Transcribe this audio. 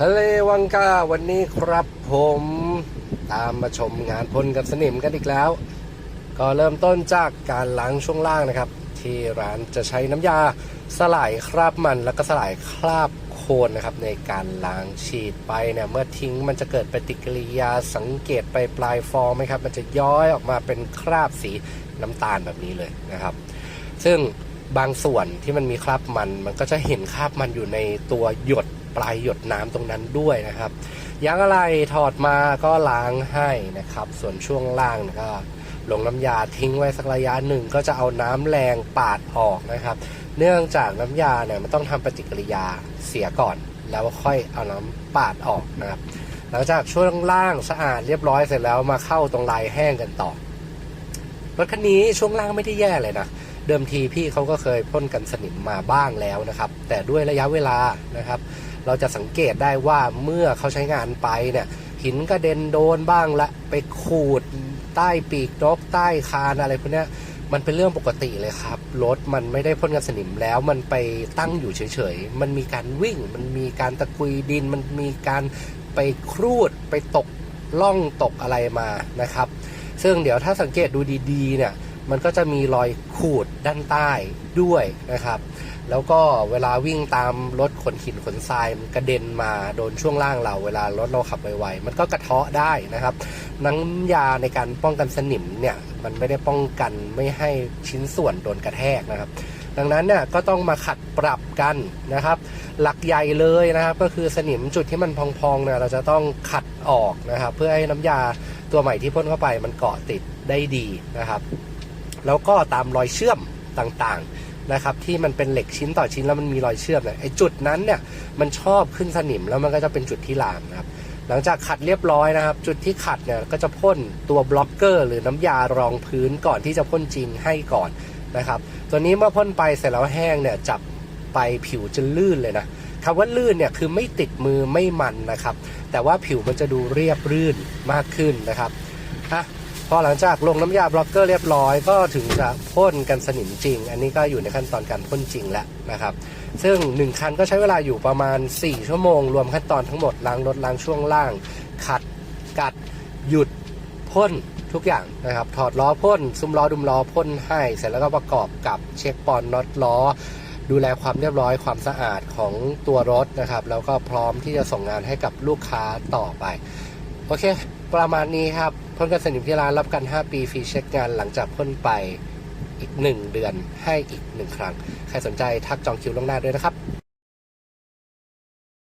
ฮัลโหลวังกาวันนี้ครับผมตามมาชมงานพ่นกันสนิมกันอีกแล้ว ก็เริ่มต้นจากการล้างช่วงล่างนะครับ ที่ร้านจะใช้น้ำยาสลายคราบมันแล้วก็สลายคราบโคลนนะครับ ในการล้างฉีดไปเนี่ยเมื่อทิ้งมันจะเกิดปฏิกิริยาสังเกตไปปลายฟองไหมครับ มันจะย้อยออกมาเป็นคราบสีน้ำตาลแบบนี้เลยนะครับ ซึ่งบางส่วนที่มันมีคราบมันมันก็จะเห็นคราบมันอยู่ในตัวหยด ปลายหยดน้ำตรงนั้นด้วยนะครับยางอะไรถอดมาก็ล้างให้นะครับ ส่วนช่วงล่างก็ลงน้ำยาทิ้งไว้สักระยะหนึ่งก็จะเอาน้ำแรงปาดออกนะครับ เนื่องจากน้ำยาเนี่ยมันต้องทำปฏิกิริยาเสียก่อน แล้วค่อยเอาน้ำปาดออกนะครับ หลังจากช่วงล่างสะอาดเรียบร้อยเสร็จแล้วมาเข้าตรงลายแห้งกันต่อรถคันนี้ช่วงล่างไม่ได้แย่เลยนะเดิมทีพี่เขาก็เคยพ่นกันสนิมมาบ้างแล้วนะครับ แต่ด้วยระยะเวลานะครับ เราจะสังเกตได้ว่าเมื่อเขาใช้งานไปเนี่ยหินกระเด็นโดนบ้างละไปขูดใต้ปีกนกใต้คานอะไรพวกนี้มันเป็นเรื่องปกติเลยครับ รถมันไม่ได้พ่นกันสนิมแล้วมันไปตั้งอยู่เฉยๆ มันมีการวิ่ง มันมีการตะกุยดิน มันมีการไปครูดไปตกล่องตกอะไรมานะครับ ซึ่งเดี๋ยวถ้าสังเกตดูดีๆเนี่ย มันก็จะมีรอยขูดด้านใต้ด้วยนะครับ แล้วก็เวลาวิ่งตามรถขนหินขนทรายมันกระเด็นมาโดนช่วงล่างเรา เวลารถเราขับไวๆมันก็กระเทาะได้นะครับน้ำยาในการป้องกันสนิมเนี่ยมันไม่ได้ป้องกันไม่ให้ชิ้นส่วนโดนกระแทกนะครับ ดังนั้นเนี่ยก็ต้องมาขัดปรับกันนะครับ หลักใหญ่เลยนะครับก็คือสนิมจุดที่มันพองๆเนี่ยเราจะต้องขัดออกนะครับ เพื่อให้น้ำยาตัวใหม่ที่พ่นเข้าไปมันเกาะติดได้ดีนะครับ แล้วก็ตามรอยเชื่อมต่างๆนะครับที่มันเป็นเหล็กชิ้นต่อชิ้นแล้วมันมีรอยเชื่อมเนี่ยไอ้จุดนั้นเนี่ยมันชอบขึ้นสนิมแล้วมันก็จะเป็นจุดที่ลามนะครับหลังจากขัดเรียบร้อยนะครับ จุดที่ขัดเนี่ยก็จะพ่นตัวบล็อกเกอร์ หรือน้ำยารองพื้นก่อนที่จะพ่นจริงให้ก่อนนะครับ ตัวนี้เมื่อพ่นไปเสร็จแล้วแห้งเนี่ยจับไปผิวจะลื่นเลยนะคำว่าลื่นเนี่ยคือไม่ติดมือไม่มันนะครับ แต่ว่าผิวมันจะดูเรียบรื่นมากขึ้นนะครับอะ พอหลังจากลงน้ำยาบล็อกเกอร์เรียบร้อยก็ถึงจะพ่นกันสนิมจริง อันนี้ก็อยู่ในขั้นตอนการพ่นจริงแล้วนะครับ ซึ่ง 1 คันก็ใช้เวลาอยู่ประมาณ 4 ชั่วโมง รวมขั้นตอนทั้งหมดล้างรถล้างช่วงล่าง ขัดกัด หยุดพ่นทุกอย่างนะครับ ถอดล้อพ่นซุ้มล้อดุมล้อพ่นให้เสร็จแล้วก็ประกอบกับเช็คปอนน็อตล้อดูแลความเรียบร้อยความสะอาดของตัวรถนะครับ แล้วก็พร้อมที่จะส่งงานให้กับลูกค้าต่อไป โอเค ประมาณนี้ครับพ่นกันสนิมที่ร้านรับกัน 5 ปีฟรีเช็คงานหลังจากพ่นไปอีก 1 เดือนให้อีก 1 ครั้ง ใครสนใจทักจองคิวล่วงหน้าด้วยนะครับ